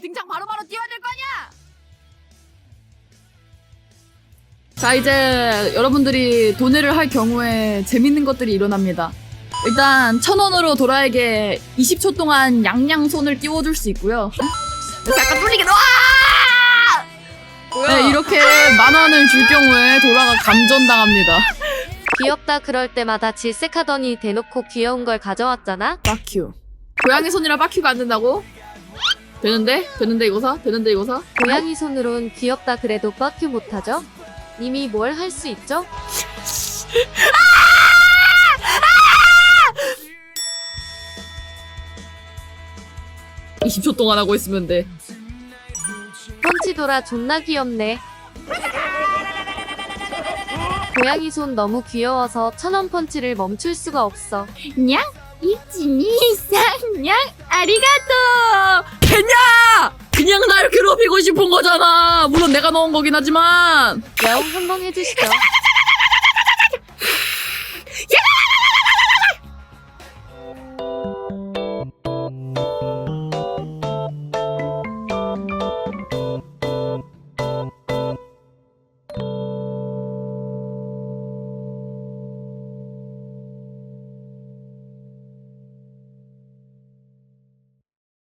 등장 바로바로 뛰어야 될 거 아니야! 자, 이제 여러분들이 도내를 할 경우에 재밌는 것들이 일어납니다. 일단 천 원으로 도라에게 20초 동안 양양 손을 띄워줄 수 있고요. 그래서 약간 뚫리게 와! 네, 이렇게 만 원을 줄 경우에 도라가 감전당합니다. 귀엽다 그럴 때마다 질색하더니 대놓고 귀여운 걸 가져왔잖아? 빠큐. 고양이 손이라 빠큐가 안 된다고? 되는데? 되는데 이거 사? 되는데 이거 사? 고양이 손으론 귀엽다 그래도 뻑큐 못하죠? 이미 뭘 할 수 있죠? 20초 동안 하고 있으면 돼. 펀치도라 존나 귀엽네. 고양이 손 너무 귀여워서 천원 펀치를 멈출 수가 없어. 냥? 이치니상 냥 아리가또 괴롭히고 싶은 거잖아 물론 내가 넣은 거긴 하지만 야옹 한번 해주시죠.